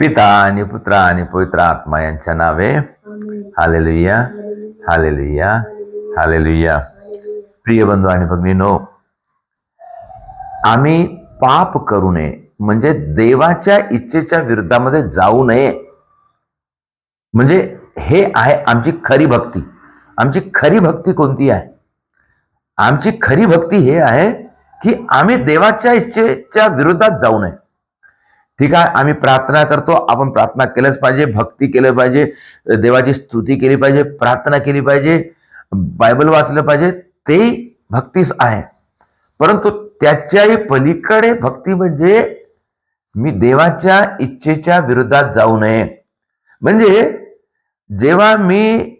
पिता आणि पुत्र आणि पवित्र आत्मा यांच्या नावे. हालेलुया हालेलुया हालेलुया प्रिय बंधू आणि भगिनीनो आम्ही पाप करू नये म्हणजे देवाच्या इच्छेच्या विरुद्धामध्ये जाऊ नये. म्हणजे हे आहे आमची खरी भक्ती. आमची खरी भक्ती कोणती आहे? आमची खरी भक्ती हे आहे की आम्ही देवाच्या इच्छेच्या विरोधात जाऊ नये. ठीक आहे? आम्ही प्रार्थना करतो. आपण प्रार्थना केलंच पाहिजे. भक्ती केलं पाहिजे. देवाची स्तुती केली पाहिजे. प्रार्थना केली पाहिजे. बायबल वाचलं पाहिजे. ते भक्तीच आहे. परंतु त्याच्याही पलीकडे भक्ती म्हणजे मी देवाच्या इच्छेच्या विरोधात जाऊ नये. म्हणजे जेव्हा मी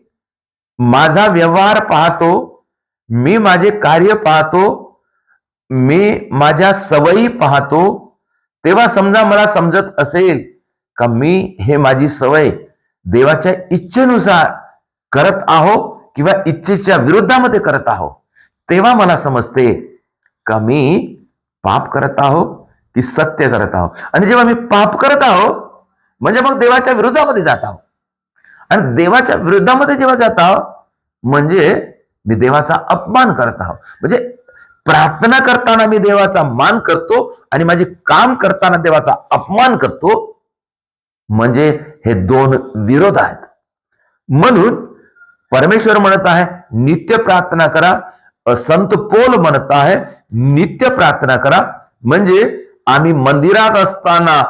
माझा व्यवहार पाहतो मी माझे कार्य पाहतो मी माझ्या सवयी पाहतो तेव्हा समजा मला समजत असेल का मी हे माझी सवय देवाच्या इच्छेनुसार करत आहो किंवा इच्छेच्या विरोधामध्ये करत आहो तेव्हा मला समजते का मी पाप करत आहो की सत्य करत आहो. आणि जेव्हा मी पाप करत आहो म्हणजे मग देवाच्या विरोधामध्ये जात आहो. आणि देवाच्या विरोधामध्ये जेव्हा जात आहो म्हणजे मी देवाचा अपमान करत आहो. म्हणजे प्रार्थना करताना मी देवाचा मान करतो आणि माझे काम करताना देवाचा अपमान करतो. म्हणजे हे दोन विरोध आहेत. म्हणून परमेश्वर म्हणत आहे नित्य प्रार्थना करा. संत पोल म्हणत आहे नित्य प्रार्थना करा. म्हणजे आम्ही मंदिरात असताना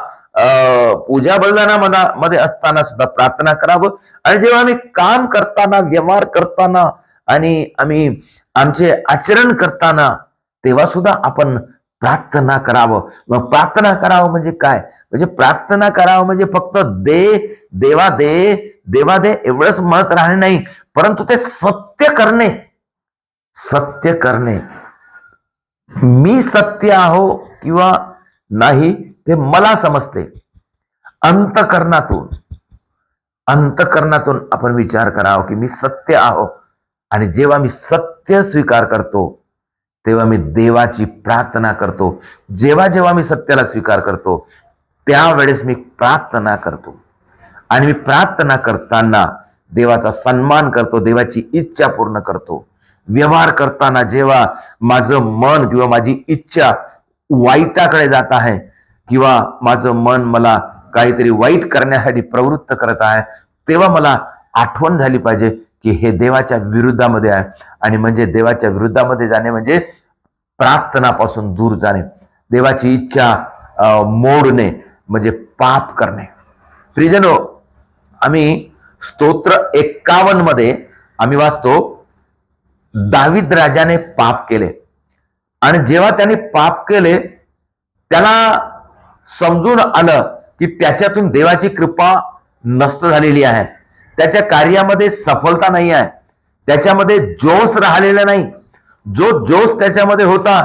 पूजा बलिदाना मध्ये असताना सुद्धा प्रार्थना करावं. आणि जेव्हा आम्ही काम करताना व्यवहार करताना आणि आम्ही आमचे आचरण करताना तेव्हा सुद्धा आपण प्रार्थना करावं. मग प्रार्थना करावं म्हणजे काय? म्हणजे प्रार्थना करावं म्हणजे फक्त दे देवा दे देवा दे एवढंच म्हणत राहणे नाही. परंतु ते सत्य करणे. सत्य करणे. मी सत्य आहो किंवा नाही ते मला समजते. अंतकरणातून अंतकरणातून आपण विचार करावा की मी सत्य आहो. आणि जेव्हा मी सत्य स्वीकार करतो तेव्हा मी देवाची प्रार्थना करतो. जेव्हा जेव्हा मी सत्याला स्वीकार करतो त्यावेळेस मी प्रार्थना करतो. आणि मी प्रार्थना करताना देवाचा सन्मान करतो देवाची इच्छा पूर्ण करतो. व्यवहार करताना जेव्हा माझं मन किंवा माझी इच्छा वाईटाकडे जात आहे किंवा माझं मन मला काहीतरी वाईट करण्यासाठी प्रवृत्त करत आहे तेव्हा मला आठवण झाली पाहिजे की हे देवाच्या विरुद्धामध्ये आहे. आणि म्हणजे देवाच्या विरुद्धामध्ये जाणे म्हणजे प्रार्थनापासून दूर जाणे. देवाची इच्छा मोडणे म्हणजे पाप करणे. प्रिजनो आम्ही स्तोत्र एक्कावन्नमध्ये आम्ही वाचतो दाविद राजाने पाप केले. आणि जेव्हा त्याने पाप केले त्याला समजून आलं की त्याच्यातून देवाची कृपा नष्ट झालेली आहे. त्याच्या कार्यामध्ये सफलता नाही आहे. त्याच्यामध्ये जोश राहिलेला नाही. जो जोश त्याच्यामध्ये होता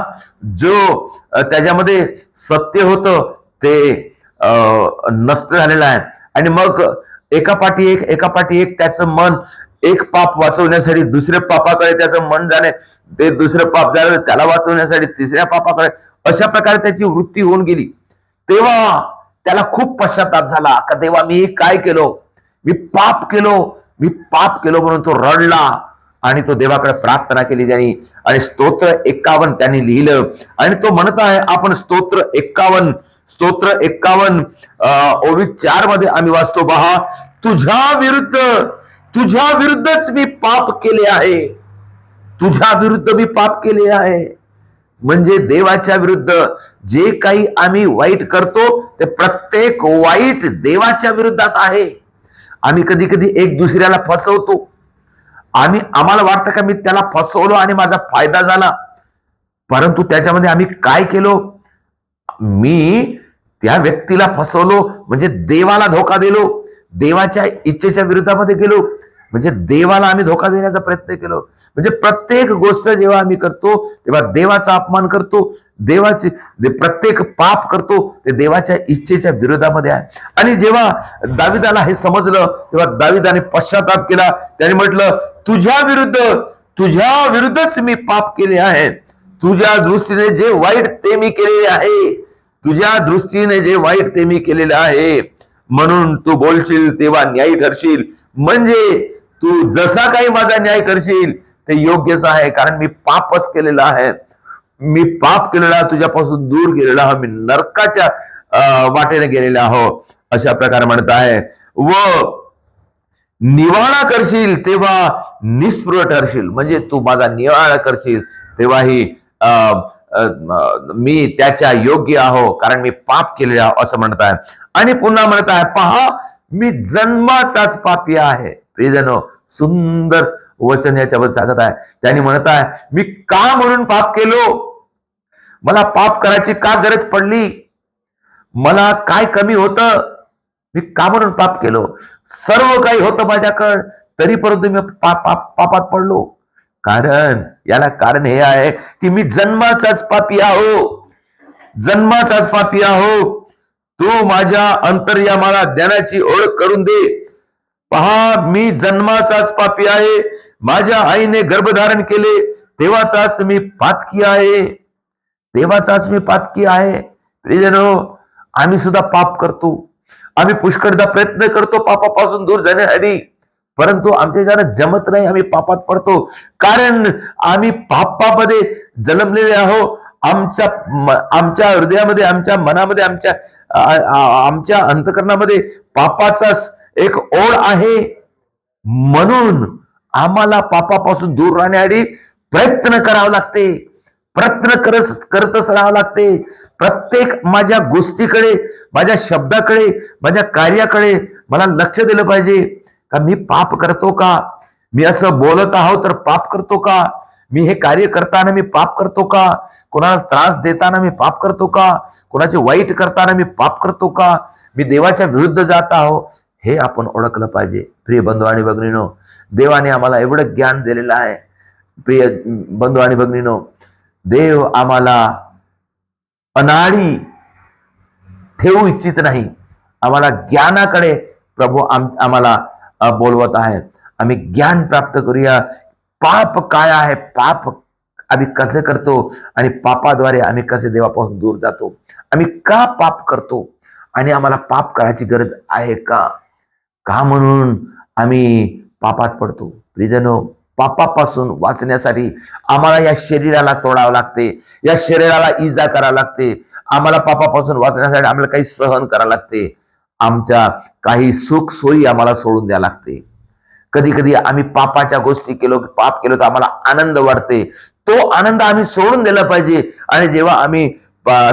जो त्याच्यामध्ये सत्य होतं ते नष्ट झालेलं आहे. आणि मग एका पाठी एक एका पाठी एक त्याचं मन एक पाप वाचवण्यासाठी दुसऱ्या पापाकडे त्याचं मन जाणे ते दुसरं पाप झालं त्याला वाचवण्यासाठी तिसऱ्या पापाकडे अशा प्रकारे त्याची वृत्ती होऊन गेली. तेव्हा त्याला खूप पश्चाताप झाला का तेव्हा मी काय केलो? मी पाप केलो मी पाप केलो म्हणून तो रडला आणि तो देवाकडे प्रार्थना केली त्यांनी. आणि स्तोत्र एक्कावन त्यांनी लिहिलं. आणि तो म्हणत आहे आपण स्तोत्र एक्कावन्न स्तोत्र एक्कावन अं, ओवी चारमध्ये आम्ही वाचतो बहा तुझ्या विरुद्ध तुझ्या विरुद्धच मी पाप केले आहे. तुझ्या विरुद्ध मी पाप केले आहे. म्हणजे देवाच्या विरुद्ध जे काही आम्ही वाईट करतो ते प्रत्येक वाईट देवाच्या विरुद्धात आहे. आम्ही कधी कधी एक दुसऱ्याला फसवतो. आम्ही आम्हाला वाटतं का मी त्याला फसवलो आणि माझा फायदा झाला? परंतु त्याच्यामध्ये आम्ही काय केलो? मी त्या व्यक्तीला फसवलो म्हणजे देवाला धोका दिलो. देवाच्या इच्छेच्या विरुद्धामध्ये गेलो म्हणजे देवाला आम्ही धोका देण्याचा प्रयत्न केलो. म्हणजे प्रत्येक गोष्ट जेव्हा आम्ही करतो तेव्हा देवाचा अपमान करतो देवाचे दे- प्रत्येक पाप करतो ते देवाच्या इच्छेच्या विरोधामध्ये आहे. आणि जेव्हा दाविदाला हे समजलं तेव्हा दाविदाने पश्चाताप केला. त्याने म्हटलं तुझ्या विरुद्ध तुझ्या विरुद्धच मी पाप केले आहे तुझ्या दृष्टीने जे वाईट ते मी केलेले आहे. तुझ्या दृष्टीने जे वाईट ते मी केलेले आहे. म्हणून तू बोलशील तेव्हा न्यायी ठरशील. म्हणजे तू जसा काही माझा न्याय करशील ते योग्यच आहे कारण मी पापच केलेलं आहे. मी पाप केलेला तुझ्यापासून दूर गेलेला आहो मी नरकाच्या अं, वाटेने गेलेला आहो अशा प्रकारे म्हणत आहे. व निवाळा करशील तेव्हा निस्पृह ठरशील. म्हणजे तू माझा निवाळा करशील तेव्हाही अं, मी त्याच्या योग्य आहो कारण मी पाप केलेले आहो असं म्हणत आहे. आणि पुन्हा म्हणत आहे पहा मी जन्माचाच पापी आहे. प्रियजनो सुंदर वचन याच्यावर सांगत आहे. त्यांनी म्हणत आहे मी का म्हणून पाप केलो? मला पाप करायची का गरज पडली? मला काय कमी होतं? मी का म्हणून पाप केलो? सर्व काही होतं माझ्याकडं तरी परंतु मी पाप पाप- पापात पडलो. कारण याला कारण हे आहे की मी जन्माचाच पापी आहो. जन्माचाच पापी आहो. तू माझ्या अंतर्यामाला ज्ञानाची ओळख करून दे. पहा मी जन्माचाच पापी आहे. माझ्या आईने गर्भधारण केले. तेव्हाचाच मी पातकी आहे. तेव्हाचाच मी पातकी आहे. प्रियजनो आम्ही सुद्धा पाप करतो. आम्ही पुष्कळदा प्रयत्न करतो पापापासून दूर जाण्यासाठी. परंतु आमच्या ज्यानं जमत नाही आम्ही पापात पडतो. कारण आम्ही पापामध्ये जन्मलेले आहो आमच्या आमच्या हृदयामध्ये आमच्या मनामध्ये आमच्या आमच्या अंतकरणामध्ये पापाचाच एक ओढ आहे. म्हणून आम्हाला पापापासून दूर राहण्यासाठी प्रयत्न करावा लागते. प्रयत्न करत करतच राहावं लागते. प्रत्येक माझ्या गोष्टीकडे माझ्या शब्दाकडे माझ्या कार्याकडे मला लक्ष दिलं पाहिजे. का मी पाप करतो का? मी असं बोलत आहो तर पाप करतो का? मी हे कार्य करताना मी पाप करतो का? कोणाला त्रास देताना मी पाप करतो का? कोणाचे वाईट करताना मी पाप करतो का? मी देवाच्या विरुद्ध जात आहो. हे आपण ओळखलं पाहिजे. प्रिय बंधू आणि भगिनीनो देवाने आम्हाला एवढं ज्ञान दिलेलं आहे. प्रिय बंधू आणि भगिनीनो देव आम्हाला अनाडी ठेवू इच्छित नाही. आम्हाला ज्ञानाकडे प्रभू आम आम्हाला बोलवत आहे आम्ही ज्ञान प्राप्त करूया. पाप काय आहे? पाप आम्ही कसे करतो? आणि पापाद्वारे आम्ही कसे देवापासून दूर जातो? आम्ही का पाप करतो? आणि आम्हाला पाप करायची गरज आहे का? का म्हणून आम्ही पापात पडतो? प्रिजनो पापापासून वाचण्यासाठी आम्हाला या शरीराला तोडावं लागते या शरीराला इजा करावं लागते. आम्हाला पापापासून वाचण्यासाठी आम्हाला काही सहन करावं लागते. आमच्या काही सुख सोयी आम्हाला सोडून द्यावं लागते. कधी कधी आम्ही पापाच्या गोष्टी केलो पाप केलो तर आम्हाला आनंद वाटते. तो आनंद आम्ही सोडून दिला पाहिजे. आणि जेव्हा आम्ही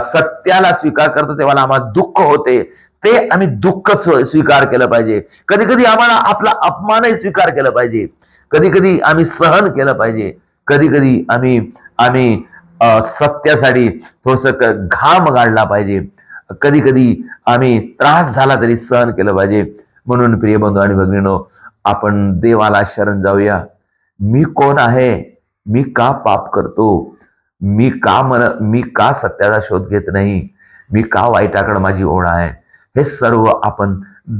सत्याला स्वीकार करतो तेव्हा आम्हाला दुःख होते. ते आम्ही दुःख स्व- स्वीकार केलं पाहिजे. कधी कधी आम्हाला आपला अपमानही स्वीकार केला पाहिजे. कधी कधी आम्ही सहन केलं पाहिजे. कधी कधी आम्ही आम्ही सत्यासाठी थोडस घाम गाडला पाहिजे. कधी कधी आम्ही त्रास झाला तरी सहन केलं पाहिजे. म्हणून प्रिय बंधू आणि भगिनीनो आपण देवाला शरण जाऊया. मी कोण आहे? मी का पाप करतो? मी का मन मी का सत्याचा शोध घेत नाही? मी का वाईटाकडे माझी ओढ आहे? हे सर्व आपण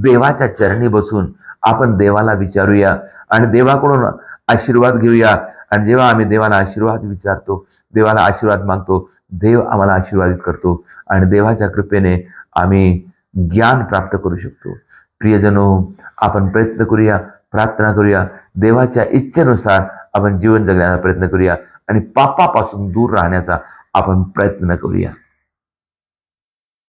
देवाच्या चरणी बसून आपण देवाला विचारूया आणि देवाकडून आशीर्वाद घेऊया. आणि जेव्हा आम्ही देवाला आशीर्वाद विचारतो देवाला आशीर्वाद मागतो देव आम्हाला आशीर्वादित करतो आणि देवाच्या कृपेने आम्ही ज्ञान प्राप्त करू शकतो. प्रियजनो आपण प्रयत्न करूया प्रार्थना करूया. देवाच्या इच्छेनुसार आपण जीवन जगण्याचा प्रयत्न करूया आणि पापापासून दूर राहण्याचा आपण प्रयत्न करूया.